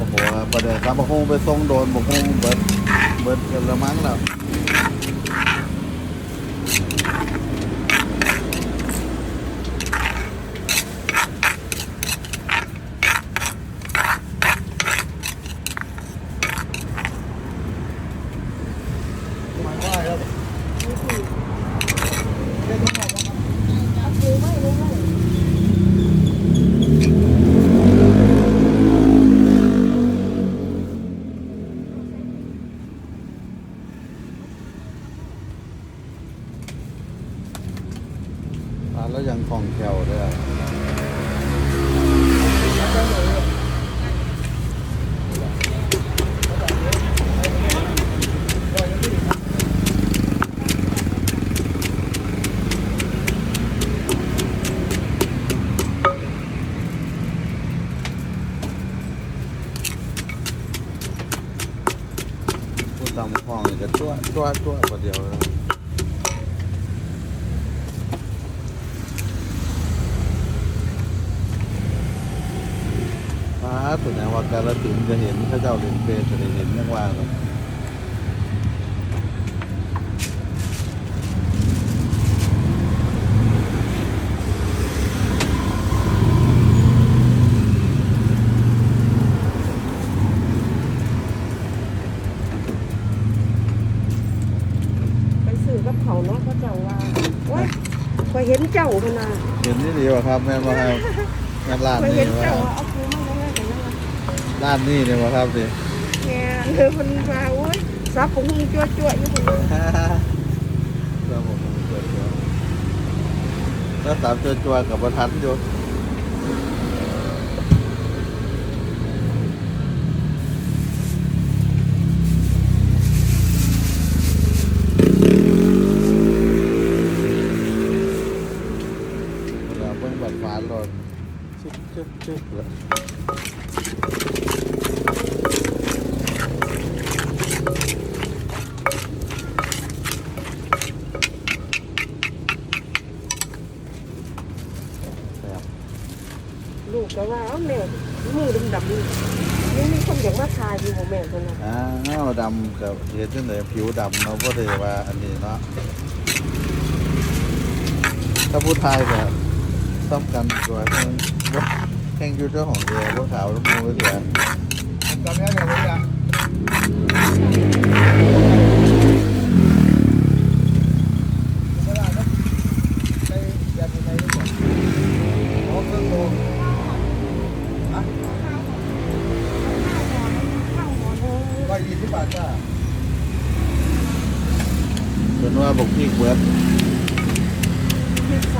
โอ้โหประเดี๋ยวคามบมาคงไปส่งโดนบกคงเบิดเบิดกันละมั้งแล้วมาได้ครับ เอาคือไม่รู้ไม่ อ่าแล้วยังคล่องแคล่วด้วยผู้ตำห้องนี่ก็ตัวชั่วชั่วกว่าเดียว แล้วฟ้าตัวไหนว่าการละถึงจะเห็นพระเจ้าเล่นเปรตจะได้เห็นยังว่าเลยไปซื้อกับเขาเนาะเขาเจ้าว่าโอ๊ยคอยเห็นเจ้าพนาเห็นนี่ดีกว่าครับ แม่มาครับงานร้านคอยนี่เห็นว่า ร้านนี่เนี่ยว่าครับดิแง่เธอคนมาโอ๊ยซับผมคงจั่วจั่วๆอยู่คนแล้วผมเกิดตัวแล้วสามตัวตัวกับประทัดอยู่เราเพิ่งบัดฟ้าโหลดชึบชึบชึบเลยแบบ ลูกก็ว่าเอ้าแม่มือดำๆนี่ยังมีคนอยากมาทายอยู่บ่แม่คนน่ะอ้าวดำกับเห็นจังไหนผิวดำเนาะก็เลยว่าอันนี้เนาะถ้าพูดไทยแบบซ้ำกันตัวแข่งว่าแข่งอยูเจ้าของเรือว่าขาวแล้วมูเรือผ เป็นว่าบอกพี่เบิร์ด